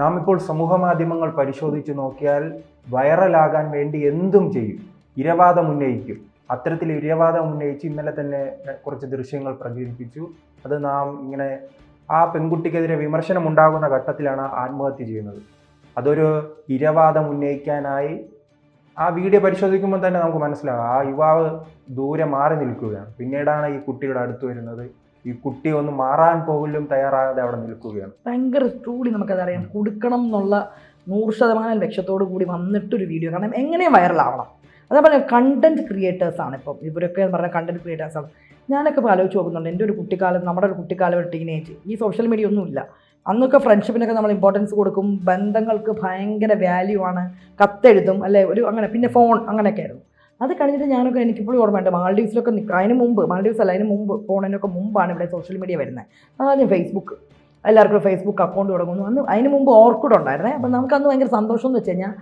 നാം ഇപ്പോൾ സമൂഹ മാധ്യമങ്ങൾ പരിശോധിച്ച് നോക്കിയാൽ വൈറലാകാൻ വേണ്ടി എന്തും ചെയ്യും. ഇരവാദം ഉന്നയിക്കും. അത്തരത്തിൽ ഇരവാദം ഉന്നയിച്ച് ഇന്നലെ തന്നെ കുറച്ച് ദൃശ്യങ്ങൾ പ്രചരിപ്പിച്ചു. അത് നാം ഇങ്ങനെ ആ പെൺകുട്ടിക്കെതിരെ വിമർശനം ഉണ്ടാകുന്ന ഘട്ടത്തിലാണ് ആത്മഹത്യ ചെയ്യുന്നത്. അതൊരു ഇരവാദം ഉന്നയിക്കാനായി ആ വീഡിയോ പരിശോധിക്കുമ്പോൾ തന്നെ നമുക്ക് മനസ്സിലാകും. ആ യുവാവ് ദൂരെ മാറി നിൽക്കുകയാണ്. പിന്നീടാണ് ഈ കുട്ടിയുടെ അടുത്ത് വരുന്നത്. ഈ കുട്ടി ഒന്ന് മാറാൻ പോലും തയ്യാറാകാതെ അവിടെ നിൽക്കുകയാണ്. ഭയങ്കര ട്രൂലി നമുക്കതറിയാം. കൊടുക്കണം എന്നുള്ള നൂറ് ശതമാനം ലക്ഷ്യത്തോടു കൂടി വന്നിട്ടൊരു വീഡിയോ കാരണം എങ്ങനെയും വൈറലാവണം അതാ പറഞ്ഞ കണ്ടന്റ് ക്രിയേറ്റേഴ്സാണ് ഇപ്പം. ഇവരൊക്കെ എന്ന് പറഞ്ഞാൽ കണ്ടന്റ് ക്രിയേറ്റേഴ്സാണ് ഞാനൊക്കെ ആലോചിച്ച് നോക്കുന്നുണ്ട്. എന്റെ ഒരു കുട്ടിക്കാലം നമ്മുടെ ഒരു കുട്ടിക്കാലം ഒരു ടീനേജ് ഈ സോഷ്യൽ മീഡിയ ഒന്നുമില്ല അന്നൊക്കെ ഫ്രണ്ട്ഷിപ്പിനൊക്കെ നമ്മൾ ഇമ്പോർട്ടൻസ് കൊടുക്കും. ബന്ധങ്ങൾക്ക് ഭയങ്കര വാല്യൂ ആണ്. കത്തെഴുതും അല്ലെ? ഒരു അങ്ങനെ പിന്നെ ഫോൺ അങ്ങനെയൊക്കെ ആയിരുന്നു. അത് കഴിഞ്ഞിട്ട് ഞാനൊക്കെ എനിക്കിപ്പോഴും ഓർമ്മയുണ്ട് മാൾഡീവ്സിലൊക്കെ നിൽക്കുക അതിന് മുമ്പ് മാൾഡീവ്സ് അല്ല അതിന് മുമ്പ് ഫോണിനൊക്കെ മുമ്പാണ് ഇവിടെ സോഷ്യൽ മീഡിയ വരുന്നത് ആദ്യം ഫേസ്ബുക്ക് എല്ലാവർക്കും ഫേസ്ബുക്ക് അക്കൗണ്ട് തുടങ്ങുന്നു. അന്ന് അതിന് മുമ്പ് ഓർക്കുഡ് ഉണ്ടായിരുന്നേ. അപ്പം നമുക്ക് അന്ന് ഭയങ്കര സന്തോഷം എന്ന് വെച്ച് കഴിഞ്ഞാൽ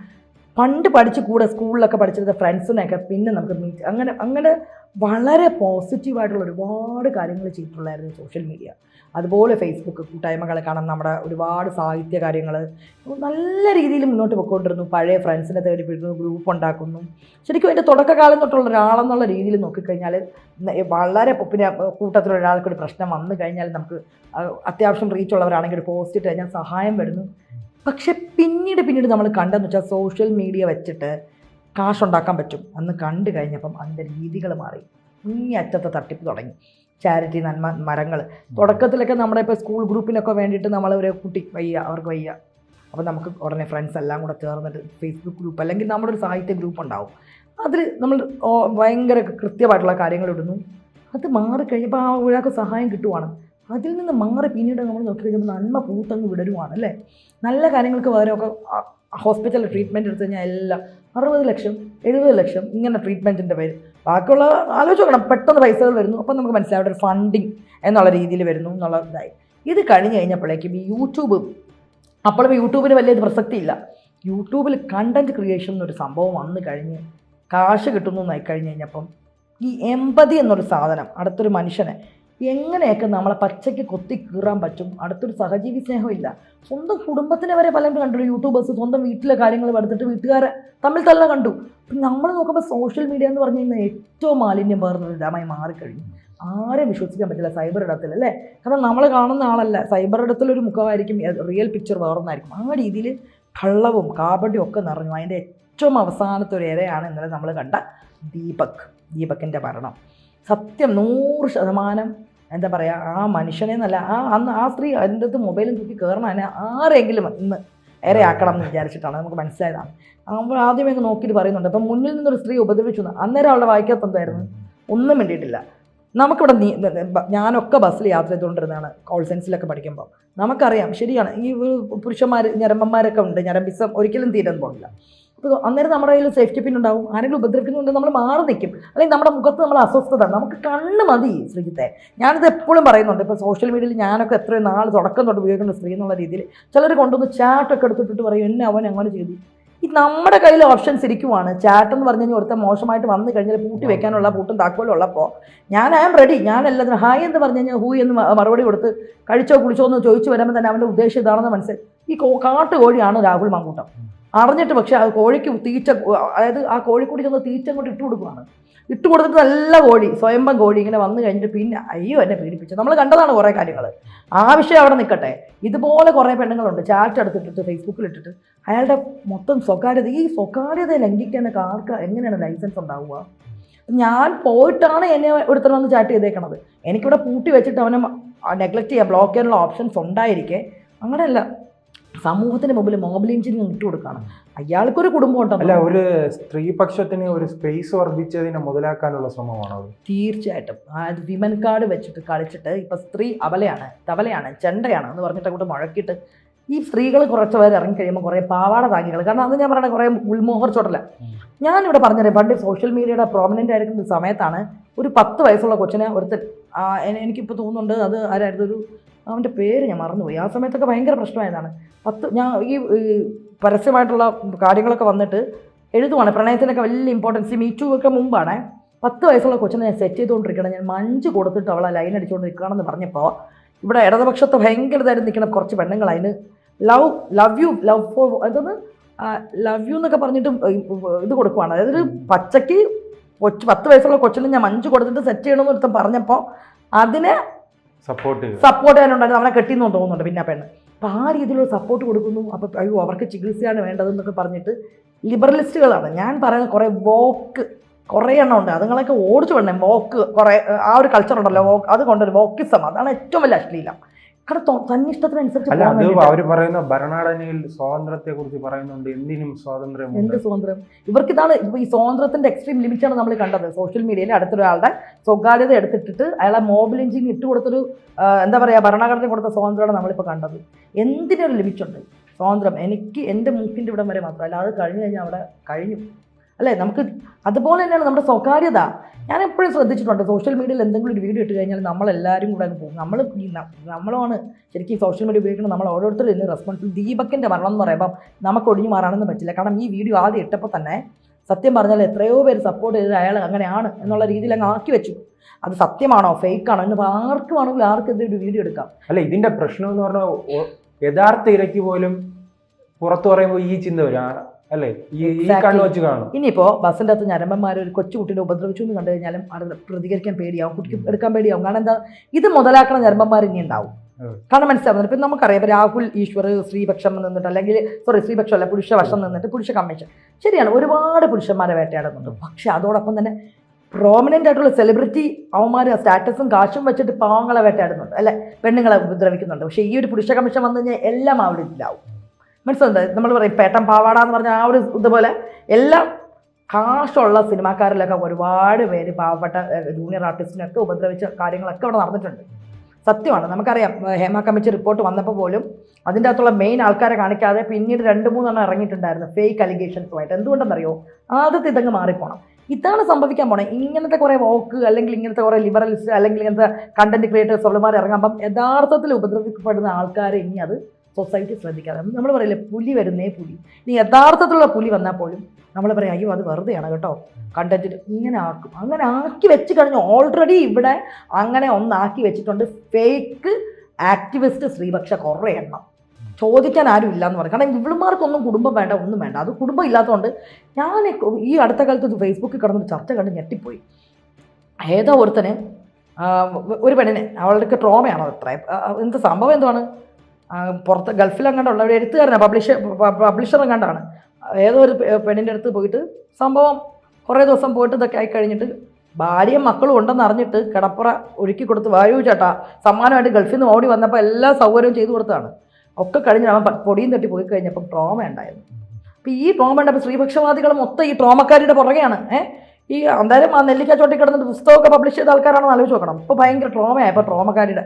പണ്ട് പഠിച്ച് കൂടെ സ്കൂളിലൊക്കെ പഠിച്ചിരുന്ന ഫ്രണ്ട്സിനെയൊക്കെ പിന്നെ നമുക്ക് മീറ്റ് അങ്ങനെ അങ്ങനെ വളരെ പോസിറ്റീവായിട്ടുള്ള ഒരുപാട് കാര്യങ്ങൾ ചെയ്തിട്ടുള്ളായിരുന്നു സോഷ്യൽ മീഡിയ അതുപോലെ ഫേസ്ബുക്ക് കൂട്ടായ്മകളെ കാണാൻ നമ്മുടെ ഒരുപാട് സാഹിത്യ കാര്യങ്ങൾ നല്ല രീതിയിൽ മുന്നോട്ട് പോയിക്കൊണ്ടിരുന്നു. പഴയ ഫ്രണ്ട്സിനെ തേടി പിടിക്കുന്നു ഗ്രൂപ്പ് ഉണ്ടാക്കുന്നു. ശരിക്കും എന്റെ തുടക്കകാലം തൊട്ടുള്ള ഒരാളെന്നുള്ള രീതിയിൽ നോക്കിക്കഴിഞ്ഞാൽ വളരെ പിന്നെ ഒരു പ്രശ്നം വന്നു കഴിഞ്ഞാൽ നമുക്ക് അത്യാവശ്യം റീച്ച് ഉള്ളവരാണെങ്കിൽ ഒരു പോസ്റ്റ് ഇട്ട് കഴിഞ്ഞാൽ സഹായം വരുന്നു. പക്ഷേ പിന്നീട് പിന്നീട് നമ്മൾ കണ്ടെന്ന് വെച്ചാൽ സോഷ്യൽ മീഡിയ വെച്ചിട്ട് കാശുണ്ടാക്കാൻ പറ്റും. അന്ന് കണ്ടു കഴിഞ്ഞപ്പം അതിന്റെ രീതികൾ മാറി. അറ്റത്തെ തട്ടിപ്പ് തുടങ്ങി. ചാരിറ്റി നന്മ മരങ്ങൾ തുടക്കത്തിലൊക്കെ നമ്മുടെ ഇപ്പോൾ സ്കൂൾ ഗ്രൂപ്പിനൊക്കെ വേണ്ടിയിട്ട് നമ്മൾ ഒരു കുട്ടി വയ്യ അവർക്ക് വയ്യ. അപ്പോൾ നമുക്ക് ഉടനെ ഫ്രണ്ട്സ് എല്ലാം കൂടെ ചേർന്നിട്ട് ഫേസ്ബുക്ക് ഗ്രൂപ്പ് അല്ലെങ്കിൽ നമ്മുടെ ഒരു സാഹിത്യ ഗ്രൂപ്പ് ഉണ്ടാവും. അതിൽ നമ്മൾ ഭയങ്കര കൃത്യമായിട്ടുള്ള കാര്യങ്ങൾ ഇടുന്നു. അത് മാറിക്കഴിഞ്ഞപ്പോൾ ആ ഒരാൾക്ക് സഹായം കിട്ടുവാണ്. അതിൽ നിന്ന് മാറി പിന്നീട് നമ്മൾ നോക്കി കഴിയുമ്പോൾ നന്മ പൂത്തങ്ങ് വിടരുവാണ് അല്ലേ നല്ല കാര്യങ്ങൾക്ക് വേറെയൊക്കെ ഹോസ്പിറ്റലിൽ ട്രീറ്റ്മെന്റ് എടുത്തു കഴിഞ്ഞാൽ എല്ലാം അറുപത് ലക്ഷം എഴുപത് ലക്ഷം ഇങ്ങനെ ട്രീറ്റ്മെന്റിന്റെ പേര്. ബാക്കിയുള്ള ആലോചിച്ച് നോക്കണം. പെട്ടെന്ന് പൈസകൾ വരുന്നു. അപ്പം നമുക്ക് മനസ്സിലാവും ഒരു ഫണ്ടിങ് എന്നുള്ള രീതിയിൽ വരുന്നു എന്നുള്ള ഇതായി ഇത് കഴിഞ്ഞ് കഴിഞ്ഞപ്പോഴേക്കും ഈ യൂട്യൂബ് അപ്പോഴും യൂട്യൂബിന് വലിയ പ്രസക്തിയില്ല. യൂട്യൂബിൽ കണ്ടന്റ് ക്രിയേഷൻ എന്നൊരു സംഭവം വന്നു കഴിഞ്ഞ് കാശ് കിട്ടുന്നു എന്നായി കഴിഞ്ഞ് കഴിഞ്ഞപ്പം ഈ എമ്പതി എന്നൊരു സാധനം അടുത്തൊരു മനുഷ്യനെ എങ്ങനെയൊക്കെ നമ്മളെ പച്ചയ്ക്ക് കൊത്തി കീറാൻ പറ്റും? അടുത്തൊരു സഹജീവി സ്നേഹമില്ല. സ്വന്തം കുടുംബത്തിനെ വരെ പലരും കണ്ടു യൂട്യൂബേഴ്സ് സ്വന്തം വീട്ടിലെ കാര്യങ്ങൾ എടുത്തിട്ട് വീട്ടുകാരെ തമ്മിൽ തല്ല കണ്ടു. പിന്നെ നമ്മൾ നോക്കുമ്പോൾ സോഷ്യൽ മീഡിയ എന്ന് പറഞ്ഞു കഴിഞ്ഞാൽ ഏറ്റവും മാലിന്യം പേർന്നൊരു ഇടമായി മാറിക്കഴിഞ്ഞു. ആരെ വിശ്വസിക്കാൻ പറ്റില്ല സൈബർ ഇടത്തിൽ അല്ലേ? കാരണം നമ്മൾ കാണുന്ന ആളല്ല. സൈബർ ഇടത്തിലൊരു മുഖമായിരിക്കും റിയൽ പിക്ചർ വേറൊന്നായിരിക്കും. ആ രീതിയിൽ കള്ളവും കാപടിയും ഒക്കെ നിറഞ്ഞു. അതിന്റെ ഏറ്റവും അവസാനത്തെ ഒരു ഇരയാണ് ഇന്നലെ നമ്മൾ കണ്ട ദീപക്. ദീപകിന്റെ മരണം. സത്യം നൂറ് ശതമാനം എന്താ പറയുക ആ മനുഷ്യനെന്നല്ല ആ അന്ന് ആ സ്ത്രീ അതിന്റെ അടുത്ത് മൊബൈലും തൂക്കി കയറണം ആരെങ്കിലും ഇന്ന് ഏറെ ആക്കണം എന്ന് വിചാരിച്ചിട്ടാണ്. നമുക്ക് മനസ്സിലായതാണ്. അപ്പോൾ ആദ്യമേ അങ്ങ് നോക്കിയിട്ട് പറയുന്നുണ്ട്. അപ്പം മുന്നിൽ നിന്നൊരു സ്ത്രീ ഉപദ്രവിച്ചു അന്നേരം അവളുടെ വായിക്കാത്ത എന്തായിരുന്നു? ഒന്നും വേണ്ടിയിട്ടില്ല നമുക്കിവിടെ നീ ഞാനൊക്കെ ബസ്സിൽ യാത്ര ചെയ്തുകൊണ്ടിരുന്നതാണ് കോൾ സെൻസിലൊക്കെ പഠിക്കുമ്പോൾ. നമുക്കറിയാം ശരിയാണ്. ഈ പുരുഷന്മാർ ഞരമ്പന്മാരൊക്കെ ഉണ്ട്. ഞരമ്പിസം ഒരിക്കലും തീരാൻ പോകില്ല അപ്പോൾ അന്നേരം നമ്മുടെ കയ്യിൽ സേഫ്റ്റി പിൻ ഉണ്ടാവും. ആരെങ്കിലും ഉപദ്രവിക്കുന്നുണ്ട് നമ്മൾ മാറി നിൽക്കും. അല്ലെങ്കിൽ നമ്മുടെ മുഖത്ത് നമ്മൾ അസ്വസ്ഥത. നമുക്ക് കണ്ണ് മതി ശ്രീജിത്തെ. ഞാനിത് എപ്പോഴും പറയുന്നുണ്ട്. ഇപ്പോൾ സോഷ്യൽ മീഡിയയിൽ ഞാനൊക്കെ എത്രയും നാൾ തുടക്കം തൊട്ട് ഉപയോഗിക്കുന്ന സ്ത്രീ എന്നുള്ള രീതിയിൽ ചിലർ കൊണ്ടുവന്ന് ചാറ്റൊക്കെ എടുത്തിട്ട് പറയും എന്നെ അവൻ അങ്ങനെ ചെയ്തു. ഈ നമ്മുടെ കയ്യിൽ ഓപ്ഷൻസ് ഇരിക്കുവാണ്. ചാറ്റ് എന്ന് പറഞ്ഞു കഴിഞ്ഞാൽ ഒരുത്ത മോശമായിട്ട് വന്നു കഴിഞ്ഞാൽ പൂട്ടി വെക്കാനുള്ള പൂട്ടും താക്കോലും ഉള്ളപ്പോൾ ഞാൻ ഐ ആം റെഡി ഞാൻ എല്ലാത്തിനും ഹായ് എന്ന് പറഞ്ഞു കഴിഞ്ഞാൽ ഹൂ എന്ന് മറുപടി കൊടുത്ത് കഴിച്ചോ കുളിച്ചോ എന്ന് ചോദിച്ചു വരുമ്പോൾ തന്നെ അവന്റെ ഉദ്ദേശം ഇതാണെന്ന് മനസ്സിലായി. ഈ കാട്ടുകോഴിയാണ് രാഹുൽ മാങ്കൂട്ടം. അറിഞ്ഞിട്ട് പക്ഷേ ആ കോഴിക്ക് തീറ്റ അതായത് ആ കോഴിക്കൂടി ചെന്ന് തീറ്റ അങ്ങോട്ട് ഇട്ട് കൊടുക്കുകയാണ് ഇട്ട് കൊടുത്തിട്ട് നല്ല കോഴി സ്വയംഭം കോഴി ഇങ്ങനെ വന്നു കഴിഞ്ഞിട്ട് പിന്നെ അയ്യോ എന്നെ പീഡിപ്പിച്ചു. നമ്മൾ കണ്ടതാണ് കുറേ കാര്യങ്ങൾ. ആ വിഷയം അവിടെ നിൽക്കട്ടെ. ഇതുപോലെ കുറേ പെണ്ണുങ്ങളുണ്ട്. ചാറ്റ് എടുത്തിട്ടിട്ട് ഫേസ്ബുക്കിൽ ഇട്ടിട്ട് അയാളുടെ മൊത്തം സ്വകാര്യത ഈ സ്വകാര്യത ലംഘിക്കാനൊക്കെ ആർക്ക് എങ്ങനെയാണ് ലൈസൻസ് ഉണ്ടാവുക? ഞാൻ പോയിട്ടാണ് എന്നെ ഒരുത്തരം വന്ന് ചാറ്റ് ചെയ്തേക്കണത്. എനിക്കിവിടെ പൂട്ടി വെച്ചിട്ട് അവനെ നെഗ്ലക്റ്റ് ചെയ്യാൻ ബ്ലോക്ക് ചെയ്യാനുള്ള ഓപ്ഷൻസ് ഉണ്ടായിരിക്കെ. അങ്ങനെയല്ല. സമൂഹത്തിന് മുമ്പിൽ മോബിൽ എഞ്ചിനീയർ ഇട്ട് കൊടുക്കണം. അയാൾക്കൊരു കുടുംബം അല്ല ഒരു സ്ത്രീപക്ഷത്തിന് ഒരു സ്പേസ് വർദ്ധിച്ചതിനെ മുതലാക്കാനുള്ള ശ്രമമാണ് തീർച്ചയായിട്ടും. അത് വിമൻ കാർഡ് വെച്ചിട്ട് കളിച്ചിട്ട് ഇപ്പൊ സ്ത്രീ അവലയാണ് തവലയാണ് ചെണ്ടയാണ് എന്ന് പറഞ്ഞിട്ട് അങ്ങോട്ട് മുഴക്കിയിട്ട് ഈ സ്ത്രീകൾ കുറച്ച് പേര് ഇറങ്ങി കഴിയുമ്പോൾ കുറേ പാവാട താങ്ങികൾ കാരണം അത് ഞാൻ പറയുന്നത് കുറേ ഉൾമോഹർ ചോട്ടല. ഞാനിവിടെ പറഞ്ഞത് പണ്ട് സോഷ്യൽ മീഡിയയുടെ പ്രോമിനന്റ് ആയിരിക്കുന്ന സമയത്താണ് ഒരു പത്ത് വയസ്സുള്ള കൊച്ചിനെ ഒരുത്തൻ എനിക്കിപ്പോൾ തോന്നുന്നുണ്ട് അത് ആരായിരുന്നു? ഒരു അവന്റെ പേര് ഞാൻ മറന്നുപോയി. ആ സമയത്തൊക്കെ ഭയങ്കര പ്രശ്നമായതാണ് പത്ത് ഞാൻ ഈ പരസ്യമായിട്ടുള്ള കാര്യങ്ങളൊക്കെ വന്നിട്ട് എഴുതുവാണ്. പ്രണയത്തിനൊക്കെ വലിയ ഇമ്പോർട്ടൻസ് മീറ്റു ഒക്കെ മുമ്പാണ്. പത്ത് വയസ്സുള്ള കൊച്ചിനെ ഞാൻ സെറ്റ് ചെയ്തുകൊണ്ടിരിക്കണം ഞാൻ മഞ്ച് കൊടുത്തിട്ട് അവളെ ലൈൻ അടിച്ചുകൊണ്ട് നിൽക്കണമെന്ന് പറഞ്ഞപ്പോൾ ഇവിടെ ഇടതുപക്ഷത്ത് ഭയങ്കര ഇതായിട്ട് നിൽക്കുന്ന കുറച്ച് പെണ്ണുങ്ങൾ അതിന് love love you love for എന്തെന്ന് ലവ് യു എന്നൊക്കെ പറഞ്ഞിട്ട് ഇത് കൊടുക്കുവാണ്. അതായത് ഒരു പച്ചയ്ക്ക് കൊച്ചു പത്ത് വയസ്സുള്ള കൊച്ചിന് ഞാൻ മഞ്ച് കൊടുത്തിട്ട് സെറ്റ് ചെയ്യണമെന്ന് ഒരുത്തം പറഞ്ഞപ്പോൾ അതിനെ സപ്പോർട്ട് ചെയ്യാനുണ്ടായിരുന്നു. അവനെ കെട്ടിയെന്ന് തോന്നുന്നുണ്ട് പിന്നെ പെണ്ണ്. അപ്പോൾ ആ രീതിയിലുള്ള സപ്പോർട്ട് കൊടുക്കുന്നു. അപ്പോൾ അയ്യോ അവർക്ക് ചികിത്സയാണ് വേണ്ടതെന്നൊക്കെ പറഞ്ഞിട്ട് ലിബറലിസ്റ്റുകളാണ് ഞാൻ പറയുന്നത് കുറേ വോക്ക് കുറേ എണ്ണം ഉണ്ട്. അതുങ്ങളൊക്കെ ഓടിച്ചു വിടണം. വോക്ക് കുറേ ആ ഒരു കൾച്ചർ ഉണ്ടല്ലോ. വോക്ക് അത് കൊണ്ടൊരു വോക്കിസം അതാണ് ഏറ്റവും വലിയ അശ്ലീലം. കാരണം തന്നിഷ്ടത്തിനനുസരിച്ച് അല്ല അത് അവർ പറയുന്ന ഭരണഘടനയിൽ സ്വാതന്ത്ര്യത്തെ കുറിച്ച് പറയുന്നുണ്ട്. എന്തിനും സ്വാതന്ത്ര്യമുണ്ട് എന്ത് സ്വാതന്ത്ര്യം? ഇവർക്ക് ഇതാണ് ഇപ്പൊ ഈ സ്വാതന്ത്ര്യത്തിന്റെ എക്സ്ട്രീം ലിമിറ്റാണ് നമ്മൾ കണ്ടത്. സോഷ്യൽ മീഡിയയിൽ അടുത്തൊരാളുടെ സ്വകാര്യത എടുത്തിട്ടിട്ട് അയാളെ മോബ് എഞ്ചിങ് ഇട്ട് കൊടുത്തൊരു ആ, എന്താ പറയാ ഭരണഘടന കൊടുത്ത സ്വാതന്ത്ര്യമാണ് നമ്മളിപ്പോൾ കണ്ടത്. എന്തിനൊരു ലിമിറ്റ് ഉണ്ട്? സ്വാതന്ത്ര്യം. എനിക്ക് എന്റെ മൂക്കിന്റെ ഇവിടം വരെ മാത്രമല്ല അത് കഴിഞ്ഞു കഴിഞ്ഞാൽ അവിടെ കഴിഞ്ഞു. അല്ലേ? നമുക്ക് അതുപോലെ തന്നെയാണ് നമ്മുടെ സ്വകാര്യത. ഞാൻ എപ്പോഴും ശ്രദ്ധിച്ചിട്ടുണ്ട് സോഷ്യൽ മീഡിയയിൽ എന്തെങ്കിലും ഒരു വീഡിയോ ഇട്ട് കഴിഞ്ഞാൽ നമ്മളെല്ലാവരും കൂടെ അങ്ങ് പോകും. നമ്മൾ നമ്മളാണ് ശരിക്കും ഈ സോഷ്യൽ മീഡിയ ഉപയോഗിക്കുന്നത്. നമ്മൾ ഓരോരുത്തരും ഇന്ന് റെസ്പോൺസിബിൾ ദീപക്കിന്റെ മരണം എന്ന് പറയുമ്പം നമുക്ക് ഒഴിഞ്ഞു മാറാനൊന്നും പറ്റില്ല. കാരണം ഈ വീഡിയോ ആദ്യം ഇട്ടപ്പോൾ തന്നെ സത്യം പറഞ്ഞാൽ എത്രയോ പേര് സപ്പോർട്ട് ചെയ്ത് അയാൾ അങ്ങനെയാണ് എന്നുള്ള രീതിയിൽ അങ്ങ് ആക്കി വെച്ചു. അത് സത്യമാണോ? ഫേക്ക് ആണോ? എന്ന് ആർക്കും ആണെങ്കിലും ആർക്കെതിരെ ഒരു വീഡിയോ എടുക്കാം? അല്ല ഇതിന്റെ പ്രശ്നം എന്ന് പറഞ്ഞാൽ യഥാർത്ഥ ഇരയ്ക്ക് പോലും പുറത്തു പറയുമ്പോൾ ഈ ചിന്ത വരും. അല്ലേ? ഈ ഈ Exactly. കണ്ണു വെച്ച് കാണും. ഇനിയിപ്പോൾ ബസ്സിന്റെ അകത്ത് ഞരമ്പന്മാർ ഒരു കൊച്ചു കുട്ടീനെ ഉപദ്രവിച്ചു എന്ന് കണ്ടു കഴിഞ്ഞാലും അത് പ്രതികരിക്കാൻ പേടിയാവും കുട്ടിക്ക് എടുക്കാൻ പേടിയാവും. കാരണം എന്താ? ഇത് മുതലാക്കണ ഞരമ്പന്മാർ ഇനി ഉണ്ടാവും. കാരണം മനസ്സിലാവുന്നത്? ഇപ്പം നമുക്കറിയാം ഇപ്പം രാഹുൽ ഈശ്വർ സ്ത്രീപക്ഷം നിന്നിട്ട് അല്ലെങ്കിൽ സോറി സ്ത്രീപക്ഷം അല്ല പുരുഷവശം നിന്നിട്ട് പുരുഷ കമ്മീഷൻ ശരിയാണ് ഒരുപാട് പുരുഷന്മാരെ വേട്ടയാടുന്നുണ്ട്. പക്ഷെ അതോടൊപ്പം തന്നെ പ്രോമിനന്റ് ആയിട്ടുള്ള സെലിബ്രിറ്റി അവന്മാർ സ്റ്റാറ്റസും കാശും വെച്ചിട്ട് പാവങ്ങളെ വേട്ടയാടുന്നുണ്ട് അല്ലെ? പെണ്ണുങ്ങളെ ഉപദ്രവിക്കുന്നുണ്ട്. പക്ഷേ ഈ ഒരു പുരുഷ കമ്മീഷൻ വന്നു കഴിഞ്ഞാൽ എല്ലാം അവിടെ ഇല്ലാവും മനസ്സിലുണ്ട് നമ്മൾ പറയും പേട്ടൻ പാവാട എന്ന് പറഞ്ഞ ആ ഒരു ഇതുപോലെ എല്ലാം കാശുള്ള സിനിമാക്കാരിലൊക്കെ ഒരുപാട് പേര് പാവപ്പെട്ട ജൂനിയർ ആർട്ടിസ്റ്റിനൊക്കെ ഉപദ്രവിച്ച കാര്യങ്ങളൊക്കെ അവിടെ നടന്നിട്ടുണ്ട്. സത്യമാണ്. നമുക്കറിയാം ഹേമ കമ്മിറ്റി റിപ്പോർട്ട് വന്നപ്പോൾ പോലും അതിന്റെ അകത്തുള്ള മെയിൻ ആൾക്കാരെ കാണിക്കാതെ പിന്നീട് രണ്ട് മൂന്നെണ്ണം ഇറങ്ങിയിട്ടുണ്ടായിരുന്നു ഫേക്ക് അലിഗേഷൻസുമായിട്ട് എന്തുകൊണ്ടെന്നറിയോ? ആദ്യത്തെ ഇതങ്ങ് മാറിപ്പോണം. ഇതാണ് സംഭവിക്കാൻ പോണേ. ഇങ്ങനത്തെ കുറേ വോക്ക് അല്ലെങ്കിൽ ഇങ്ങനത്തെ കുറേ ലിബറൽസ് അല്ലെങ്കിൽ ഇങ്ങനത്തെ കണ്ടന്റ് ക്രിയേറ്റേഴ്സ് ഉള്ളമാർ ഇറങ്ങുമ്പോൾ യഥാർത്ഥത്തിൽ ഉപദ്രവിക്കപ്പെടുന്ന ആൾക്കാരെ ഇനി അത് സൊസൈറ്റി ശ്രദ്ധിക്കാതെ. നമ്മൾ പറയില്ലേ പുലി വരുന്നേ പുലി. ഇനി യഥാർത്ഥത്തിലുള്ള പുലി വന്നാൽ പോലും നമ്മൾ പറയും അയ്യോ അത് വെറുതെയാണ് കേട്ടോ. കണ്ടന്റിൽ ഇങ്ങനെ ആക്കും. അങ്ങനെ ആക്കി വെച്ച് കഴിഞ്ഞു ഓൾറെഡി ഇവിടെ അങ്ങനെ ഒന്നാക്കി വെച്ചിട്ടുണ്ട് ഫേക്ക് ആക്ടിവിസ്റ്റ് ശ്രീപക്ഷ കുറേ എണ്ണം. ചോദിക്കാൻ ആരും ഇല്ല എന്ന് പറയും. കാരണം ഇവളുമാർക്കൊന്നും കുടുംബം വേണ്ട ഒന്നും വേണ്ട. അത് കുടുംബം ഇല്ലാത്തതുകൊണ്ട് ഞാൻ ഈ അടുത്ത കാലത്ത് ഫേസ്ബുക്കിൽ കിടന്നൊരു ചർച്ച കണ്ട് ഞെട്ടിപ്പോയി. ഏതോ ഒരുത്തന് ഒരു പെണ്ണിനെ അവൾക്ക് ട്രോമയാണോ അത്ര? എന്ത് സംഭവം എന്താണ് പുറത്ത് ഗൾഫിലെങ്ങാണ്ടുള്ള ഒരു എഴുത്തുകാരനാണ് പബ്ലിഷർ പബ്ലിഷർ എങ്ങാണ്ടാണ്. ഏതോ ഒരു പെണ്ണിന്റെ അടുത്ത് പോയിട്ട് സംഭവം കുറേ ദിവസം പോയിട്ട് ഇതൊക്കെ ആയി കഴിഞ്ഞിട്ട് ഭാര്യയും മക്കളും ഉണ്ടെന്ന് അറിഞ്ഞിട്ട് കിടപ്പുറ ഒരുക്കി കൊടുത്ത് വായു ചേട്ടാ സമ്മാനമായിട്ട് ഗൾഫിൽ നിന്ന് ഓടി വന്നപ്പോൾ എല്ലാ സൗകര്യവും ചെയ്തു കൊടുത്താണ് ഒക്കെ കഴിഞ്ഞ് അവൻ പൊടിയും തട്ടി പോയി കഴിഞ്ഞപ്പം ട്രോമ ഉണ്ടായിരുന്നു. അപ്പോൾ ഈ ട്രോമ ഉണ്ടപ്പോൾ സ്ത്രീപക്ഷവാദികൾ മൊത്തം ഈ ട്രോമക്കാരുടെ പുറകെയാണ്. ഏഹ് ഈ എന്തായാലും ആ നെല്ലിക്ക ചോട്ടി കിടന്നിട്ട് പുസ്തകമൊക്കെ പബ്ലിഷ് ചെയ്ത ആൾക്കാരാണെന്ന് ആലോചിച്ച് നോക്കണം. ഇപ്പോൾ ഭയങ്കര ട്രോമയായപ്പോൾ ട്രോമക്കാരുടെ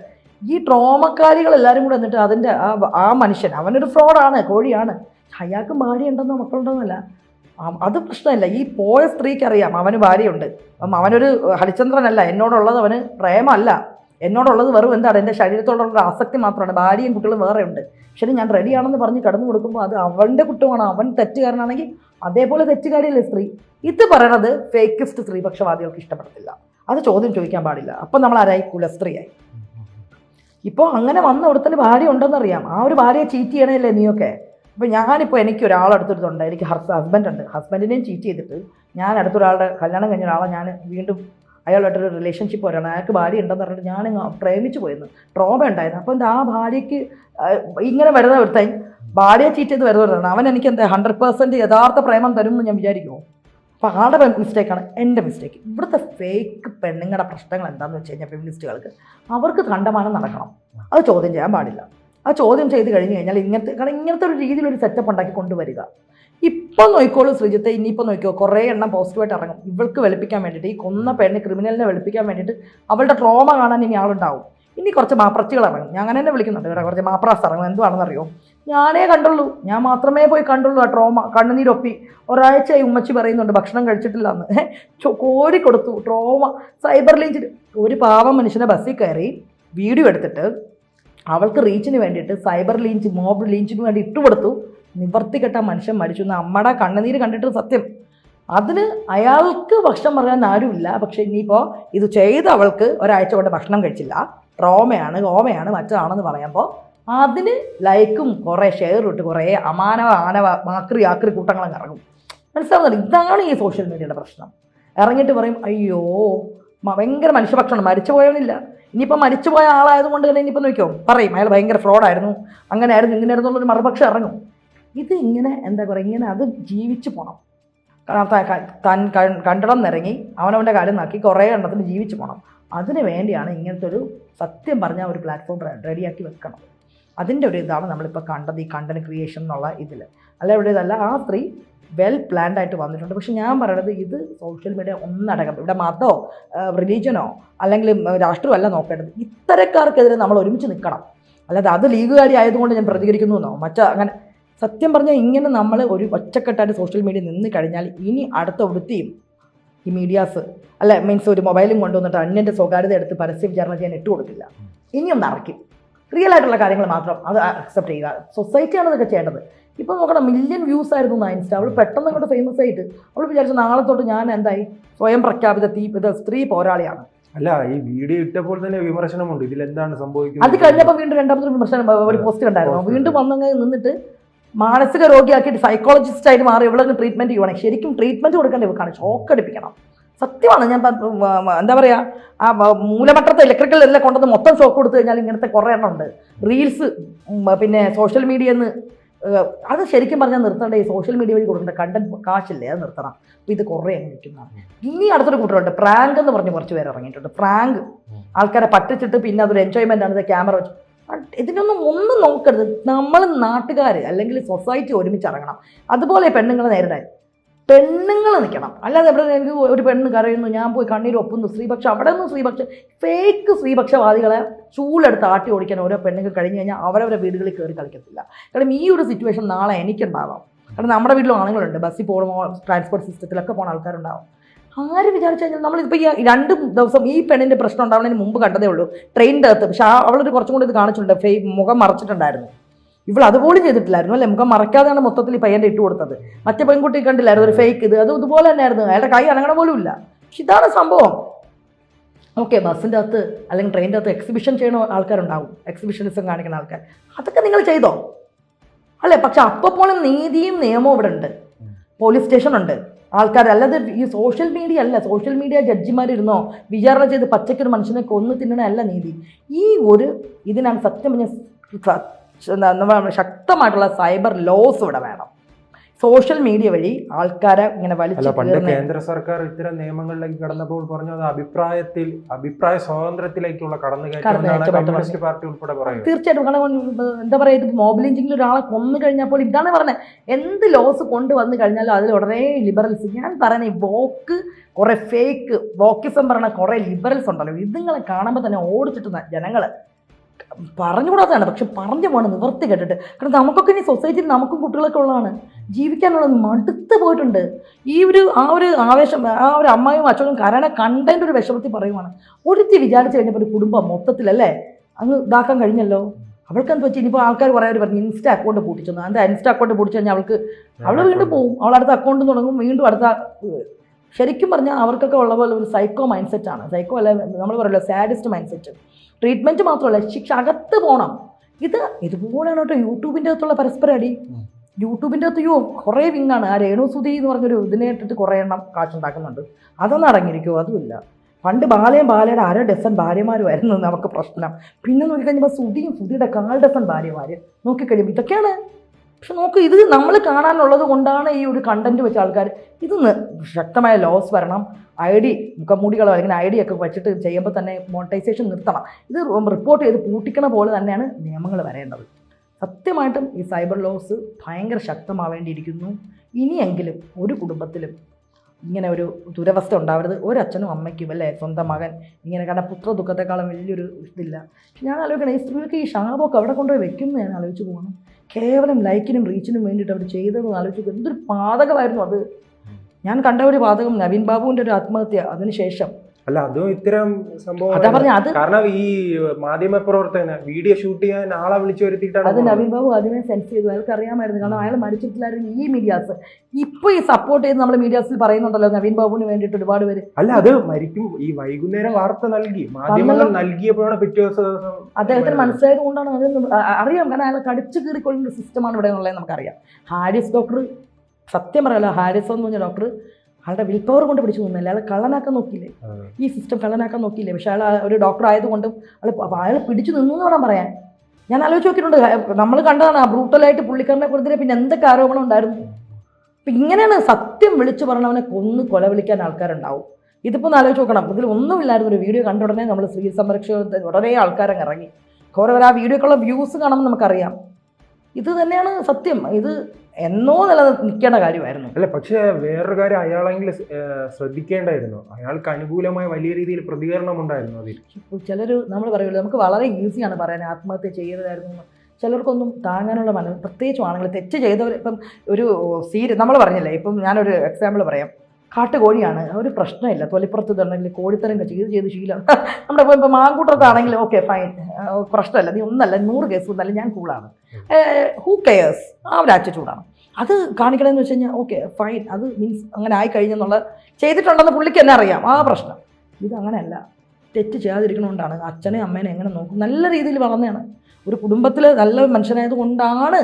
ഈ ട്രോമക്കാരികൾ എല്ലാവരും കൂടെ എന്നിട്ട് അതിന്റെ ആ ആ മനുഷ്യൻ അവനൊരു ഫ്രോഡാണ് കോഴിയാണ്. അയാൾക്ക് ഭാര്യ ഉണ്ടെന്നോ മക്കളുണ്ടെന്നല്ല അത് പ്രശ്നമല്ല. ഈ പോയ സ്ത്രീക്ക് അറിയാം അവന് ഭാര്യയുണ്ട്. അപ്പം അവനൊരു ഹരിചന്ദ്രനല്ല എന്നോടുള്ളത് അവന് പ്രേമല്ല എന്നോടുള്ളത് വെറും എന്താണ് എന്റെ ശരീരത്തോടുള്ള ആസക്തി മാത്രമാണ്. ഭാര്യയും കുട്ടികളും വേറെ ഉണ്ട്. പക്ഷേ ഞാൻ റെഡിയാണെന്ന് പറഞ്ഞ് കടന്നു കൊടുക്കുമ്പോൾ അത് അവന്റെ കുറ്റമാണ്. അവൻ തെറ്റുകാരനാണെങ്കിൽ അതേപോലെ തെറ്റുകാരിയല്ലേ സ്ത്രീ? ഇത് പറയണത് ഫേക്കിസ്റ്റ് സ്ത്രീപക്ഷവാദികൾക്ക് ഇഷ്ടപ്പെടത്തില്ല. അത് ചോദ്യം ചോദിക്കാൻ പാടില്ല. അപ്പം നമ്മൾ ആരായി കുലസ്ത്രീയായി. ഇപ്പോൾ അങ്ങനെ വന്ന ഉടത്തന്നെ ഭാര്യ ഉണ്ടെന്നറിയാം. ആ ഒരു ഭാര്യയെ ചീറ്റ് ചെയ്യണമല്ലേ നീയൊക്കെ? അപ്പോൾ ഞാനിപ്പോൾ എനിക്ക് ഒരാളെടുത്തിട്ടുണ്ട് എനിക്ക് ഹസ്ബൻഡ് ഉണ്ട്. ഹസ്ബൻഡിനെയും ചീറ്റ് ചെയ്തിട്ട് ഞാൻ അടുത്തൊരാളുടെ കല്യാണം കഴിഞ്ഞ ഒരാളെ ഞാൻ വീണ്ടും അയാളുമായിട്ടൊരു റിലേഷൻഷിപ്പ് വരണം അയാൾക്ക് ഭാര്യ ഉണ്ടെന്ന് പറഞ്ഞിട്ട് ഞാൻ പ്രേമിച്ചു പോയിരുന്നു. ട്രോമ ഉണ്ടായിരുന്നു. അപ്പോൾ എന്താ ആ ഭാര്യയ്ക്ക് ഇങ്ങനെ വരുന്ന ഒരുത്തൻ ഭാര്യയെ ചീറ്റ് ചെയ്ത് വരുന്നവരാണ്. അവൻ എനിക്ക് എന്താ ഹൺഡ്രഡ് പേഴ്സന്റ് യഥാർത്ഥ പ്രേമം തരും എന്ന് ഞാൻ വിചാരിക്കുമോ അപ്പോൾ ആളുടെ മിസ്റ്റേക്കാണ് എന്റെ മിസ്റ്റേക്ക് ഇവിടുത്തെ ഫേക്ക് പെണ്ണുങ്ങളുടെ പ്രശ്നങ്ങൾ എന്താണെന്ന് വെച്ച് കഴിഞ്ഞാൽ ഫെമിനിസ്റ്റുകൾക്ക് അവർക്ക് കണ്ടമാനം നടക്കണം. അത് ചോദ്യം ചെയ്യാൻ പാടില്ല. ആ ചോദ്യം ചെയ്ത് കഴിഞ്ഞ് കഴിഞ്ഞാൽ ഇങ്ങനത്തെ കാരണം ഇങ്ങനത്തെ ഒരു രീതിയിലൊരു സെറ്റപ്പ് ഉണ്ടാക്കി കൊണ്ടുവരിക. ഇപ്പം നോക്കിക്കോളൂ ശ്രീജിത്തെ ഇനിയിപ്പോൾ നോക്കിയോ കുറേ എണ്ണം പോസിറ്റീവായിട്ട് ഇറങ്ങും. ഇവൾക്ക് വെളുപ്പിക്കാൻ വേണ്ടിയിട്ട് ഈ കൊന്ന പെണ്ണ് ക്രിമിനലിനെ വെളുപ്പിക്കാൻ വേണ്ടിയിട്ട് അവളുടെ ട്രോമ കാണാൻ ഇനി ആളുണ്ടാവും. ഇനി കുറച്ച് മാപ്രച്ചികൾ ഇറങ്ങും ഞാൻ അങ്ങനെ തന്നെ വിളിക്കുന്നുണ്ട് ഇവിടെ കുറച്ച് മാപ്രാസ് ഇറങ്ങും എന്തുവാണെന്ന് അറിയോ ഞാനേ കണ്ടുള്ളൂ. ഞാൻ മാത്രമേ പോയി കണ്ടുള്ളൂ ആ ട്രോമ. കണ്ണുനീരൊപ്പി. ഒരാഴ്ചയായി ഉമ്മച്ചി പറയുന്നുണ്ട് ഭക്ഷണം കഴിച്ചിട്ടില്ല എന്ന് കോരി കൊടുത്തു. ട്രോമ. സൈബർ ലിഞ്ചിൽ ഒരു പാവം മനുഷ്യനെ ബസ്സിൽ കയറി വീഡിയോ എടുത്തിട്ട് അവൾക്ക് റീച്ചിന് വേണ്ടിയിട്ട് സൈബർ ലീഞ്ച് മോബ് ലീഞ്ചിന് വേണ്ടി ഇട്ടുകൊടുത്തു നിവർത്തി കെട്ട മനുഷ്യൻ മരിച്ചു എന്ന് അമ്മയുടെ കണ്ണുനീര് കണ്ടിട്ട് സത്യം. അതിന് അയാൾക്ക് ഭക്ഷണം പറയാൻ ആരുമില്ല. പക്ഷേ ഇനിയിപ്പോൾ ഇത് ചെയ്ത് അവൾക്ക് ഒരാഴ്ച കൊണ്ട് ഭക്ഷണം കഴിച്ചില്ല. ട്രോമയാണ് ഗോമയാണ് മറ്റതാണെന്ന് പറയുമ്പോൾ അതിന് ലൈക്കും കുറേ ഷെയർ ഇട്ട് കുറേ അമാനവ ആനവ മാക്രി ആക്രി കൂട്ടങ്ങളും ഇറങ്ങും. മനസ്സിലാവുന്നില്ല ഇതാണ് ഈ സോഷ്യൽ മീഡിയയുടെ പ്രശ്നം. ഇറങ്ങിയിട്ട് പറയും അയ്യോ ഭയങ്കര മനുഷ്യഭക്ഷണം മരിച്ചു പോയവനില്ല. ഇനിയിപ്പോൾ മരിച്ചു പോയ ആളായതുകൊണ്ട് തന്നെ ഇനിയിപ്പോൾ നോക്കിയോ? പറയും അയാൾ ഭയങ്കര ഫ്രോഡായിരുന്നു അങ്ങനെ ആയിരുന്നു എന്നുള്ളൊരു മറുപക്ഷം ഇറങ്ങും. ഇത് ഇങ്ങനെ എന്താ പറയുക ഇങ്ങനെ അത് ജീവിച്ചു പോകണം താൻ കണ്ടിടം നിറങ്ങി അവനവന്റെ കാര്യം നോക്കി കുറേ എണ്ണത്തിന് ജീവിച്ചു പോകണം അതിന് വേണ്ടിയാണ് ഇങ്ങനത്തെ ഒരു സത്യം പറഞ്ഞ ഒരു പ്ലാറ്റ്ഫോം റെഡിയാക്കി വെക്കണം. അതിന്റെ ഒരു ഇതാണ് നമ്മളിപ്പോൾ കണ്ടത് ഈ കണ്ടന്റ് ക്രിയേഷൻ എന്നുള്ള ഇതിൽ അല്ല ഇവിടെ ഇതല്ല ആ സ്ത്രീ വെൽ പ്ലാൻഡ് ആയിട്ട് വന്നിട്ടുണ്ട്. പക്ഷെ ഞാൻ പറയണത് ഇത് സോഷ്യൽ മീഡിയ ഒന്നടങ്കം ഇവിടെ മതമോ റിലീജിയനോ അല്ലെങ്കിൽ രാഷ്ട്രീയമോ അല്ല നോക്കേണ്ടത്. ഇത്തരക്കാർക്കെതിരെ നമ്മൾ ഒരുമിച്ച് നിൽക്കണം അല്ലാതെ അത് ലീഗുകാരി ആയതുകൊണ്ട് ഞാൻ പ്രതികരിക്കുന്നു എന്നോ? മറ്റ അങ്ങനെ സത്യം പറഞ്ഞാൽ ഇങ്ങനെ നമ്മൾ ഒരു ഒച്ചക്കെട്ടായിട്ട് സോഷ്യൽ മീഡിയ നിന്ന് കഴിഞ്ഞാൽ ഇനി അടുത്ത വൃത്തിയും ഈ മീഡിയാസ് അല്ല മീൻസ് ഒരു മൊബൈലും കൊണ്ടുവന്നിട്ട് അന്യന്റെ സ്വകാര്യത എടുത്ത് പരസ്യ വിചാരണ ചെയ്യാൻ ഇട്ട് കൊടുക്കില്ല. ഇനിയും നടക്കും റിയൽ ആയിട്ടുള്ള കാര്യങ്ങൾ മാത്രം അത് അക്സെപ്റ്റ് ചെയ്യുക. സൊസൈറ്റിയാണ് ഇതൊക്കെ ചെയ്യേണ്ടത്. ഇപ്പം നോക്കണം മില്യൺ വ്യൂസ് ആയിരുന്നു ആ ഇൻസ്റ്റ അവൾ പെട്ടെന്ന് അങ്ങോട്ട് ഫേമസ് ആയിട്ട് അവൾ വിചാരിച്ചു നാളെ തൊട്ട് ഞാൻ എന്തായി? സ്വയം പ്രഖ്യാപിത തീ ഇത് സ്ത്രീ പോരാളിയാണ്. അല്ല ഈ വീഡിയോ ഇട്ടപ്പോൾ തന്നെ വിമർശനമുണ്ട്. ഇതിൽ എന്താണ് സംഭവിക്കുന്നത്? അത് കഴിഞ്ഞപ്പോൾ വീണ്ടും രണ്ടാമത്തെ വിമർശനം ഒരു പോസ്റ്റ് കണ്ടായിരുന്നു. വീണ്ടും വന്നങ്ങ് നിന്നിട്ട് മാനസിക രോഗിയാക്കിയിട്ട് സൈക്കോളജിസ്റ്റ് ആയിട്ട് മാറി ഇവിടെ ട്രീറ്റ്മെന്റ് ചെയ്യണം ശരിക്കും ട്രീറ്റ്മെന്റ് കൊടുക്കേണ്ട ഇവക്കാണ്. ഷോക്ക് അടിപ്പിക്കണം. സത്യമാണ്. ഞാൻ എന്താ പറയാ? ആ മൂലമട്ടത്തെ ഇലക്ട്രിക്കൽ എല്ലാം കൊണ്ടുവന്ന് മൊത്തം ഷോക്ക് കൊടുത്തു കഴിഞ്ഞാൽ ഇങ്ങനത്തെ കുറേ എണ്ണം ഉണ്ട്. റീൽസ് പിന്നെ സോഷ്യൽ മീഡിയ എന്ന് അത് ശരിക്കും പറഞ്ഞാൽ നിർത്തേണ്ട? ഈ സോഷ്യൽ മീഡിയ വഴി കൊടുക്കേണ്ട കണ്ടന്റ് കാശില്ലേ? അത് നിർത്തണം. അപ്പോൾ ഇത് കുറേ അങ്ങ് നിൽക്കുന്നതാണ് ഇനി അടുത്തൊരു കൂട്ടരുണ്ട്. പ്രാങ്ക് എന്ന് പറഞ്ഞ് കുറച്ച് പേര് ഇറങ്ങിയിട്ടുണ്ട്. പ്രാങ്ക് ആൾക്കാരെ പറ്റിച്ചിട്ട് പിന്നെ അതൊരു എൻജോയ്മെന്റ് ആണ്. ക്യാമറ വെച്ച് ഇതിനൊന്നും ഒന്നും നോക്കരുത്. നമ്മൾ നാട്ടുകാർ അല്ലെങ്കിൽ സൊസൈറ്റി ഒരുമിച്ച് ഇറങ്ങണം. അതുപോലെ പെണ്ണുങ്ങളെ നേരിടാൻ. പെണ്ണുങ്ങൾ നിൽക്കണം. അല്ലാതെ എവിടെ എനിക്ക് ഒരു പെണ്ണ് കരയുന്നു ഞാൻ പോയി കണ്ണീർ ഒപ്പുന്നു സ്ത്രീപക്ഷം അവിടെ നിന്ന് സ്ത്രീപക്ഷം ഫേക്ക് സ്ത്രീപക്ഷവാദികളെ ചൂലെടുത്ത് ആട്ടി ഓടിക്കാൻ ഓരോ പെണ്ണുങ്ങൾ കഴിഞ്ഞ് കഴിഞ്ഞാൽ അവരവരെ വീടുകളിൽ കയറി കളിക്കത്തില്ല. കാരണം ഈ ഒരു സിറ്റുവേഷൻ നാളെ എനിക്കുണ്ടാവാം. കാരണം നമ്മുടെ വീട്ടിലും ആണുങ്ങളുണ്ട്. ബസ്സിൽ പോകുമോ ട്രാൻസ്പോർട്ട് സിസ്റ്റത്തിലൊക്കെ പോകുന്ന ആൾക്കാരുണ്ടാവും. ആര് വിചാരിച്ചു കഴിഞ്ഞാൽ നമ്മളിപ്പോൾ ഈ രണ്ട് ദിവസം ഈ പെണ്ണിന്റെ പ്രശ്നം ഉണ്ടാവുന്നതിന് മുമ്പ് കണ്ടതേ ഉള്ളൂ. ട്രെയിനിന്റെ അകത്ത് പക്ഷെ അവളൊരു കുറച്ചും കൂടി ഇത് കാണിച്ചിട്ടുണ്ട്. ഫേ മുഖം മറച്ചിട്ടുണ്ടായിരുന്നു. ഇവൾ അതുപോലെ ചെയ്തിട്ടില്ലായിരുന്നു അല്ലേ? മുഖം മറക്കാതെയാണ് മൊത്തത്തിൽ ഈ പയ്യന്റെ ഇട്ട് കൊടുത്തത്. മറ്റേ പെൺകുട്ടി കണ്ടില്ലായിരുന്നു ഒരു ഫേക്ക് ഇത്. അതും ഇതുപോലെ തന്നെയായിരുന്നു. അയാളുടെ കൈ അനങ്ങണ പോലും ഇല്ല. പക്ഷെ ഇതാണ് സംഭവം. ഓക്കെ ബസ്സിന്റെ അകത്ത് അല്ലെങ്കിൽ ട്രെയിനിന്റെ അകത്ത് എക്സിബിഷൻ ചെയ്യണ ആൾക്കാരുണ്ടാവും. എക്സിബിഷനിസം കാണിക്കുന്ന ആൾക്കാർ. അതൊക്കെ നിങ്ങൾ ചെയ്തോ? അല്ലേ? പക്ഷെ അപ്പോഴും നീതിയും നിയമവും ഇവിടെ ഉണ്ട് പോലീസ് സ്റ്റേഷൻ ഉണ്ട്. ആൾക്കാർ അല്ലാതെ ഈ സോഷ്യൽ മീഡിയ അല്ല. സോഷ്യൽ മീഡിയ ജഡ്ജിമാരിരുന്നോ വിചാരണ ചെയ്ത് പച്ചക്കൊരു മനുഷ്യനെ കൊന്നു തിന്നണമല്ല നീതി. ഈ ഒരു ഇതിനാണ് സത്യം പറഞ്ഞ ശക്തമായിട്ടുള്ള സൈബർ ലോസ് ഇവിടെ വേണം. സോഷ്യൽ മീഡിയ വഴി ആൾക്കാരെ ഇങ്ങനെ വലിച്ചു പണ്ട് കേന്ദ്ര സർക്കാർ ഇത്തരം നിയമങ്ങളിലേക്ക് കടന്നപ്പോൾ പറഞ്ഞത് അഭിപ്രായത്തിൽ അഭിപ്രായ സ്വാതന്ത്ര്യത്തിലേക്കുള്ള കമ്മ്യൂണിസ്റ്റ് പാർട്ടി ഉൾപ്പെടെ തീർച്ചയായിട്ടും. കാരണം എന്താ പറയുക ഇത് മൊബിലൈസിംഗിൽ ഒരാളെ കൊന്നു കഴിഞ്ഞപ്പോൾ ഇതാണ് പറഞ്ഞത്. എന്ത് ലോസ് കൊണ്ടുവന്നു കഴിഞ്ഞാലും അതിൽ ഉടനെ ലിബറൽസ് ഞാൻ പറയുന്നത് ഈ വോക്ക് കുറേ ഫേക്ക് വോക്കിസം പറയുന്ന കുറേ ലിബറൽസ് ഉണ്ടല്ലോ. ഇതുങ്ങളെ കാണുമ്പോൾ തന്നെ ഓടിച്ചിട്ടുന്ന ജനങ്ങൾ പറഞ്ഞുകൂടാത്തതാണ് പക്ഷെ പറഞ്ഞു പോകണം നിവർത്തി കേട്ടിട്ട്. കാരണം നമുക്കൊക്കെ ഇനി സൊസൈറ്റിയിൽ നമുക്കും കുട്ടികളൊക്കെ ഉള്ളതാണ്. ജീവിക്കാനുള്ള മടുത്ത് പോയിട്ടുണ്ട്. ഈ ഒരു ആ ഒരു ആവേശം ആ ഒരു അമ്മയും അച്ഛനും കാരണം കണ്ടതിന്റെ ഒരു വിഷമത്തിൽ പറയുവാണ്. ഒരുത്തി വിചാരിച്ചു കഴിഞ്ഞപ്പോൾ ഒരു കുടുംബം മൊത്തത്തിലല്ലേ? അങ്ങ് ഇതാക്കാൻ കഴിഞ്ഞല്ലോ? അവൾക്ക് എന്താ വെച്ചാൽ ഇനിയിപ്പോൾ ആൾക്കാർ കുറേ പേര് പറഞ്ഞു ഇൻസ്റ്റ അക്കൗണ്ട് പൂട്ടിച്ചു എന്താ ഇൻസ്റ്റ അക്കൗണ്ട് പൂട്ടിച്ചു കഴിഞ്ഞാൽ അവൾക്ക് അവൾ വീണ്ടും പോവും. അവൾ അടുത്ത അക്കൗണ്ട് തുടങ്ങും വീണ്ടും അടുത്ത ശരിക്കും പറഞ്ഞാൽ അവർക്കൊക്കെ ഉള്ള പോലെ ഒരു സൈക്കോ മൈൻഡ് സെറ്റാണ് സൈക്കോ അല്ല നമ്മൾ പറയല്ലോ സാഡിസ്റ്റ് മൈൻഡ് സെറ്റ് ട്രീറ്റ്മെന്റ് മാത്രമല്ല ശിക്ഷ അകത്ത് പോകണം ഇത് ഇതുപോലെയാണ് കേട്ടോ യൂട്യൂബിന്റെ അകത്തുള്ള പരസ്പര അടി. യൂട്യൂബിന്റെ അകത്ത് യോ കുറേ വിങ്ങാണ് ആ രേണു സുധി എന്ന് പറഞ്ഞൊരു ഇതിനെ ഇട്ടിട്ട് കുറേ എണ്ണം കാശുണ്ടാക്കുന്നുണ്ട്. അതൊന്നും അടങ്ങിയിരിക്കുമോ അതുമില്ല. പണ്ട് ബാലയും ബാലയുടെ അര ഡസൻ ഭാര്യമാരുമായിരുന്നു നമുക്ക് പ്രശ്നം. പിന്നെ നോക്കിക്കഴിഞ്ഞപ്പോൾ സുധിയും സുധിയുടെ കാൽ ഡസൻ ഭാര്യമാർ നോക്കിക്കഴിയുമ്പോൾ ഇതൊക്കെയാണ്. പക്ഷെ നോക്ക് ഇത് നമ്മൾ കാണാനുള്ളത് കൊണ്ടാണ് ഈ ഒരു കണ്ടന്റ് വെച്ച ആൾക്കാർ ഇതൊന്ന് ശക്തമായ ലോസ് വരണം. ഐ ഡി മുഖമൂടികളോ അല്ലെങ്കിൽ ഐ ഡി ഒക്കെ വെച്ചിട്ട് ചെയ്യുമ്പോൾ തന്നെ മോണിറ്റൈസേഷൻ നിർത്തണം. ഇത് റിപ്പോർട്ട് ചെയ്ത് പൂട്ടിക്കണ പോലെ തന്നെയാണ് നിയമങ്ങൾ വരേണ്ടത്. സത്യമായിട്ടും ഈ സൈബർ ലോസ് ഭയങ്കര ശക്തമാവേണ്ടിയിരിക്കുന്നു. ഇനിയെങ്കിലും ഒരു കുടുംബത്തിലും ഇങ്ങനെ ഒരു ദുരവസ്ഥ ഉണ്ടാവരുത്. ഒരച്ഛനും അമ്മയ്ക്കും അല്ലേ സ്വന്തം മകൻ. ഇങ്ങനെ കാരണം പുത്ര ദുഃഖത്തെക്കാളും വലിയൊരു ഇതില്ല. ഞാൻ ആലോചിക്കണം ഈ സ്ത്രീകൾക്ക് ഈ ശാപമൊക്കെ അവിടെ കൊണ്ടുപോയി വെക്കുന്നു ഞാൻ ആലോചിച്ച് പോകണം കേവലം ലൈക്കിനും റീച്ചിനും വേണ്ടിയിട്ട് അവർ ചെയ്തതെന്ന് ആലോചിക്കുന്നത് എന്തൊരു പാതകമായിരുന്നു അത്. ഞാൻ കണ്ട ഒരു പാതകം നവീൻ ബാബുവിന്റെ ഒരു ആത്മഹത്യ അതിനുശേഷം അല്ല അതും ഇത്തരം സംഭവം കാരണം ഈ മാധ്യമ പ്രവർത്തകന് വീഡിയോ ഷൂട്ട് ചെയ്യാൻ ആളെ വിളിച്ചു വരുത്തിയിട്ടാണ് അത് നവീൻ ബാബു അതിനെ സെൻസ് ചെയ്തു. അയാൾക്ക് അറിയാമായിരുന്നു കാരണം അയാൾ മരിച്ചിട്ടില്ലായിരുന്നു ഈ മീഡിയാസ് ഇപ്പൊ ഈ സപ്പോർട്ട് ചെയ്ത് നമ്മൾ മീഡിയാസിൽ പറയുന്നുണ്ടല്ലോ നവീൻ ബാബുവിന് വേണ്ടിയിട്ട് ഒരുപാട് പേര്. അല്ല അത് മരിക്കും. ഈ വൈകുന്നേരം വാർത്ത നൽകി മാധ്യമങ്ങൾ നൽകിയപ്പോഴാണ് പിറ്റേ ദിവസം അദ്ദേഹത്തിന് മനസ്സിലായത് കൊണ്ടാണ് അറിയാം. കാരണം അയാൾ കടിച്ചു കീറിക്കൊള്ളുന്ന സിസ്റ്റമാണ് ഇവിടെ ഉള്ളത് നമുക്കറിയാം. ഹാരിസ് ഡോക്ടർ സത്യം പറയാലോ ഹാരിസ് എന്ന് പറഞ്ഞ ഡോക്ടർ അയാളുടെ വിൽ പവർ കൊണ്ട് പിടിച്ചു നിന്നില്ല അയാൾ കള്ളനാക്കാൻ നോക്കിയില്ലേ? ഈ സിസ്റ്റം കള്ളനാക്കാൻ നോക്കിയില്ലേ? പക്ഷെ അയാൾ ഒരു ഡോക്ടർ ആയതുകൊണ്ടും അയാൾ അയാൾ പിടിച്ചു നിന്നു എന്ന് വേണം പറയാൻ. ഞാൻ ആലോചിച്ച് നോക്കിയിട്ടുണ്ട്. നമ്മൾ കണ്ടതാണ് ആ ബ്രൂട്ടലായിട്ട് പുള്ളിക്കാരനെ കൊടുത്തിട്ട് പിന്നെ എന്തൊക്കെ ആരോപണം ഉണ്ടായിരുന്നു? അപ്പം ഇങ്ങനെയാണ് സത്യം വിളിച്ചു പറഞ്ഞവനെ കൊന്ന് കൊല വിളിക്കാൻ ആൾക്കാരുണ്ടാവും. ഇതിപ്പോൾ ഒന്ന് ആലോചിച്ച് നോക്കണം. ഇതിൽ ഒന്നുമില്ലായിരുന്നു ഒരു വീഡിയോ കണ്ട ഉടനെ നമ്മൾ സ്ത്രീ സംരക്ഷണത്തിൽ ഉടനെ ആൾക്കാരങ്ങ് ഇറങ്ങി. കുറേ ആ വീഡിയോക്കുള്ള വ്യൂസ് കാണുമ്പോൾ നമുക്കറിയാം. ഇത് തന്നെയാണ് സത്യം. ഇത് എന്നോ നിൽക്കേണ്ട കാര്യമായിരുന്നു. അല്ല പക്ഷേ വേറൊരു കാര്യം അയാളെങ്കിലും ശ്രദ്ധിക്കേണ്ടായിരുന്നു. അയാൾക്ക് അനുകൂലമായ വലിയ രീതിയിൽ പ്രതികരണം ഉണ്ടായിരുന്നു അതിൽ. ചിലർ നമ്മൾ പറയുമല്ലോ നമുക്ക് വളരെ ഈസിയാണ് പറയാൻ ആത്മഹത്യ ചെയ്യരുതായിരുന്നു ചിലർക്കൊന്നും താങ്ങാനുള്ള മനസ്സ് പ്രത്യേകിച്ചും ആണെങ്കിൽ തെറ്റ് ചെയ്തവർ ഇപ്പം ഒരു സീരിയൽ നമ്മൾ പറഞ്ഞില്ലേ ഇപ്പം ഞാനൊരു എക്സാമ്പിൾ പറയാം. കാട്ടുകോഴിയാണ്. ഒരു പ്രശ്നമില്ല. തൊലിപ്പുറത്ത് തരണമെങ്കിൽ കോഴിത്തരം ചെയ്ത് ചെയ്ത് ശീലം. നമ്മുടെ ഇപ്പോൾ മാങ്കൂട്ടൊക്കെ ഓക്കെ ഫൈൻ. പ്രശ്നമല്ല. നീ ഒന്നല്ല നൂറ് കേസ് ഒന്നല്ല ഞാൻ കൂളാണ്. Who cares? ആ ഒരു ആറ്റിറ്റ്യൂഡാണ് അത് കാണിക്കണമെന്ന് വെച്ച് കഴിഞ്ഞാൽ ഓക്കെ ഫൈൻ. അത് മീൻസ് അങ്ങനെ ആയി കഴിഞ്ഞെന്നുള്ള ചെയ്തിട്ടുണ്ടെന്ന് പുള്ളിക്ക് തന്നെ അറിയാം. ആ പ്രശ്നം. ഇത് തെറ്റ് ചെയ്യാതിരിക്കണോണ്ടാണ്. അച്ഛനെ അമ്മേനെ എങ്ങനെ നോക്കും? നല്ല രീതിയിൽ വളർന്നതാണ്. ഒരു കുടുംബത്തിൽ നല്ല മനുഷ്യനായത് കൊണ്ടാണ്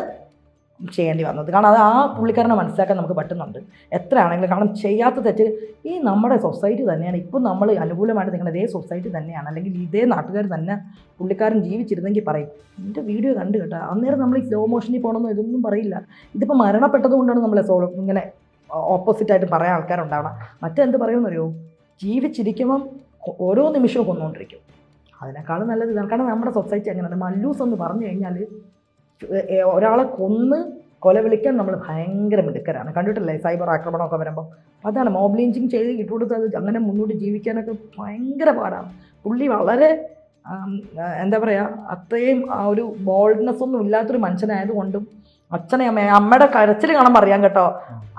ചെയ്യേണ്ടി വന്നത്. കാരണം അത് ആ പുള്ളിക്കാരനെ മനസ്സിലാക്കാൻ നമുക്ക് പറ്റുന്നുണ്ട്. എത്ര ആണെങ്കിലും കാരണം ചെയ്യാത്ത തെറ്റ് ഈ നമ്മുടെ സൊസൈറ്റി തന്നെയാണ്. ഇപ്പം നമ്മൾ അനുകൂലമായിട്ട് നിൽക്കുന്ന ഇതേ സൊസൈറ്റി തന്നെയാണ്. അല്ലെങ്കിൽ ഇതേ നാട്ടുകാർ തന്നെ പുള്ളിക്കാരൻ ജീവിച്ചിരുന്നെങ്കിൽ പറയും എന്റെ വീഡിയോ കണ്ടു കേട്ടോ. അന്നേരം നമ്മൾ ഈ സ്ലോ മോഷനിൽ പോകണമെന്ന് ഇതൊന്നും പറയില്ല. ഇതിപ്പോൾ മരണപ്പെട്ടത് കൊണ്ടാണ് നമ്മളെ സോ ഇങ്ങനെ ഓപ്പോസിറ്റായിട്ട് പറയാൻ ആൾക്കാരുണ്ടാവണം. മറ്റെന്ത് പറയുമെന്നറിയോ? ജീവിച്ചിരിക്കുമ്പം ഓരോ നിമിഷവും കൊന്നുകൊണ്ടിരിക്കും അതിനേക്കാളും നല്ലത് ഇതാണ്. കാരണം നമ്മുടെ സൊസൈറ്റി അങ്ങനെയാണ് മല്ലൂസ് എന്ന് പറഞ്ഞു കഴിഞ്ഞാൽ ഒരാളെ കൊന്ന് കൊല വിളിക്കാൻ നമ്മൾ ഭയങ്കര മിടുക്കരാണ്. കണ്ടിട്ടില്ലേ? സൈബർ ആക്രമണമൊക്കെ വരുമ്പോൾ അതാണ് മോബ് ലിഞ്ചിങ് ചെയ്ത് ഇട്ടുകൊടുത്ത് അങ്ങനെ മുന്നോട്ട് ജീവിക്കാനൊക്കെ ഭയങ്കര പാടാണ്. പുള്ളി വളരെ എന്താ പറയുക അത്രയും ആ ഒരു ബോൾഡ്നെസ് ഒന്നും ഇല്ലാത്തൊരു മനുഷ്യനായതുകൊണ്ടും അച്ഛനെ അമ്മയെ അമ്മയുടെ കരച്ചിൽ കാണുമ്പോൾ അറിയാം കേട്ടോ.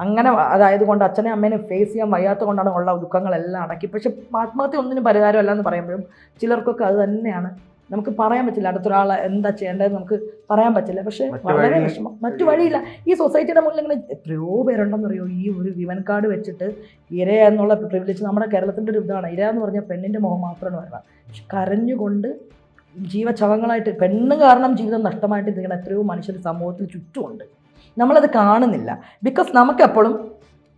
അങ്ങനെ അതായത് കൊണ്ട് അച്ഛനെ അമ്മേനെ ഫേസ് ചെയ്യാൻ വയ്യാത്ത കൊണ്ടാണ് ഉള്ള ദുഃഖങ്ങളെല്ലാം അടക്കി. പക്ഷെ ആത്മഹത്യ ഒന്നിനും പരിഹാരമല്ല എന്ന് പറയുമ്പോഴും ചിലർക്കൊക്കെ അത് തന്നെയാണ് നമുക്ക് പറയാൻ പറ്റില്ല അടുത്തൊരാളെ എന്താ ചെയ്യേണ്ടത് നമുക്ക് പറയാൻ പറ്റില്ല. പക്ഷെ വളരെ വിഷമം. മറ്റു വഴിയില്ല. ഈ സൊസൈറ്റിയുടെ മുന്നിൽ ഇങ്ങനെ എത്രയോ പേരുണ്ടെന്നറിയോ? ഈ ഒരു വിമൻ കാർഡ് വെച്ചിട്ട് ഇര എന്നുള്ള പ്രിവിലേജ് നമ്മുടെ കേരളത്തിന്റെ ഒരു ഇതാണ്. ഇര എന്ന് പറഞ്ഞാൽ പെണ്ണിന്റെ മുഖം മാത്രമാണ് വരണം പക്ഷെ കരഞ്ഞുകൊണ്ട് ജീവചവങ്ങളായിട്ട് പെണ്ണ് കാരണം ജീവിതം നഷ്ടമായിട്ട് നിൽക്കുന്ന എത്രയോ മനുഷ്യർ സമൂഹത്തിൽ ചുറ്റുമുണ്ട്. നമ്മളത് കാണുന്നില്ല. ബിക്കോസ് നമുക്കെപ്പോഴും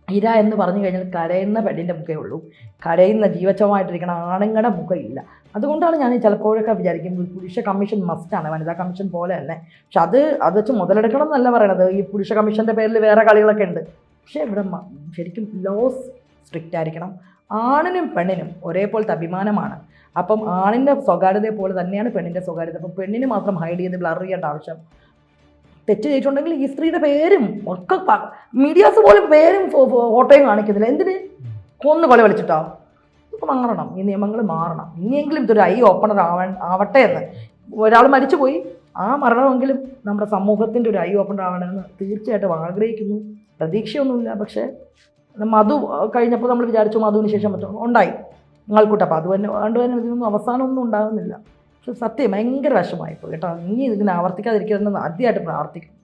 ഇര എന്ന് പറഞ്ഞു കഴിഞ്ഞാൽ കരയുന്ന പെണ്ണിന്റെ മുഖേ ഉള്ളൂ. കരയുന്ന ജീവച്ചമായിട്ടിരിക്കുന്ന ആണുങ്ങളുടെ മുഖം ഇല്ല അതുകൊണ്ടാണ് ഞാൻ ചിലപ്പോഴൊക്കെ വിചാരിക്കുന്നത് പുരുഷ കമ്മീഷൻ മസ്റ്റാണ് വനിതാ കമ്മീഷൻ പോലെ തന്നെ. പക്ഷെ അത് അത് വെച്ച് മുതലെടുക്കണം എന്നല്ല പറയണത്. ഈ പുരുഷ കമ്മീഷന്റെ പേരിൽ വേറെ കളികളൊക്കെ ഉണ്ട്. പക്ഷേ ഇവിടെ ശരിക്കും ലോസ് സ്ട്രിക്റ്റ് ആയിരിക്കണം. ആണിനും പെണ്ണിനും ഒരേപോലത്തെ അഭിമാനമാണ്. അപ്പം ആണിന്റെ സ്വകാര്യതയെ പോലെ തന്നെയാണ് പെണ്ണിന്റെ സ്വകാര്യത. അപ്പം പെണ്ണിന് മാത്രം ഹൈഡ് ചെയ്ത് ബ്ലർ ചെയ്യേണ്ട ആവശ്യം തെറ്റ് ചെയ്തിട്ടുണ്ടെങ്കിൽ ഈ സ്ത്രീയുടെ പേരും ഒക്കെ മീഡിയാസ് പോലും പേരും ഫോട്ടോയും കാണിക്കുന്നില്ല എന്തിന്? കൊന്നു കൊല വിളിച്ചിട്ടോ? ഇപ്പം മാറണം. ഈ നിയമങ്ങൾ മാറണം. ഇനിയെങ്കിലും ഇതൊരു ഐ ഓപ്പണർ ആവാൻ ആവട്ടെ എന്ന്. ഒരാൾ മരിച്ചുപോയി. ആ മരണമെങ്കിലും നമ്മുടെ സമൂഹത്തിന്റെ ഒരു ഐ ഓപ്പണർ ആവണമെന്ന് തീർച്ചയായിട്ടും ആഗ്രഹിക്കുന്നു. പ്രതീക്ഷയൊന്നുമില്ല. പക്ഷേ മധു കഴിഞ്ഞപ്പോൾ നമ്മൾ വിചാരിച്ചു മധുവിന് ശേഷം പറ്റും ഉണ്ടായി. നിങ്ങൾക്കൂട്ടപ്പോൾ അതുതന്നെ അതുകൊണ്ട് തന്നെ ഇതിനൊന്നും അവസാനമൊന്നും ഉണ്ടാകുന്നില്ല. സത്യം ഭയങ്കര വിഷമായിപ്പോയി കേട്ടോ. ഇനി ഇതിനെ ആവർത്തിക്കാതിരിക്കണമെന്ന് ആദ്യമായിട്ട് പ്രാർത്ഥിക്കും